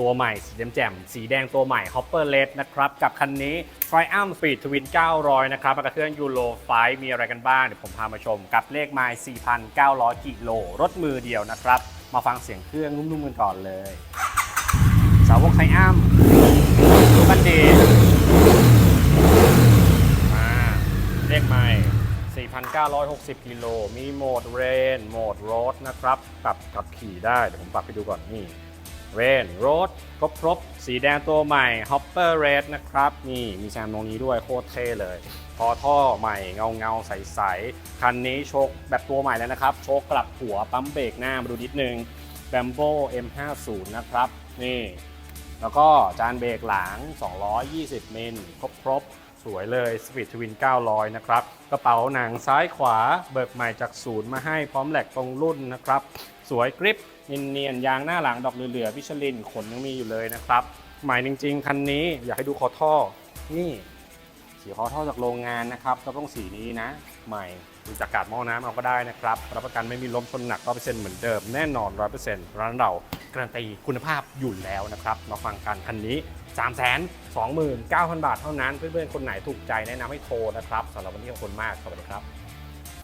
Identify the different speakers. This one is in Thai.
Speaker 1: ตัวใหม่สีแจ่มแจ่มสีแดงตัวใหม่ Hopper Red นะครับ กับคันนี้ Triumph Speed Twin 900 นะครับกับเครื่องยูโร5มีอะไรกันบ้าง เดี๋ยวผมพามาชมกับเลขไมล์4,900 กิโล รถมือเดียวนะครับ มาฟังเสียงเครื่องนุ่มๆกันก่อนเลย สาวกไทอัมดูกันดีมาเลขใหม่4,960 กิโล มีโหมดเรน โหมดโรดนะครับปรับขับขี่ได้ เดี๋ยวผมปรับไปดูก่อนนี่ เรนโรดครบครบสีแดงตัวใหม่ Hopper Red นะครับ นี่มีแซมตรงนี้ด้วยโคตรเท่เลย พอท่อใหม่เงาเงาๆใสๆ คันนี้โชคแบบตัวใหม่แล้วนะครับ โชคกลับหัวปั๊มเบรกหน้ามาดูนิดนึง Bambo M50 นะครับ นี่ แล้วก็จานเบรกหลัง 220 มิลครบครบ สวยเลย Speed Twin 900 นะครับ กระเป๋าหนังซ้ายขวาเบิกใหม่จากศูนย์มาให้พร้อมแหลกตรงรุ่นนะครับ สวยกริปเนียนๆยางหน้าหลังดอกเหลือๆวิชลินขนยังมีอยู่เลยนะครับ ใหม่จริง ๆ คันนี้อยากให้ดูคอท่อ นี่ สีคอท่อจากโรงงานนะครับก็ต้องสีนี้นะ ใหม่ดูจากกาดหม้อน้ำเอาก็ได้นะครับรับประกันไม่มีล้มชนหนัก100%เซ็นต์เหมือนเดิมแน่นอน100%ร้านเรา การันตีคุณภาพอยู่แล้วนะครับมาฟังกันคันนี้ 3 2 9 0 0 0 บาทเท่านั้น เพื่อนๆ คนไหนถูกใจแนะนำให้โทรนะครับสำหรับวันนี้ขอบคุณมากสวัสดีครับ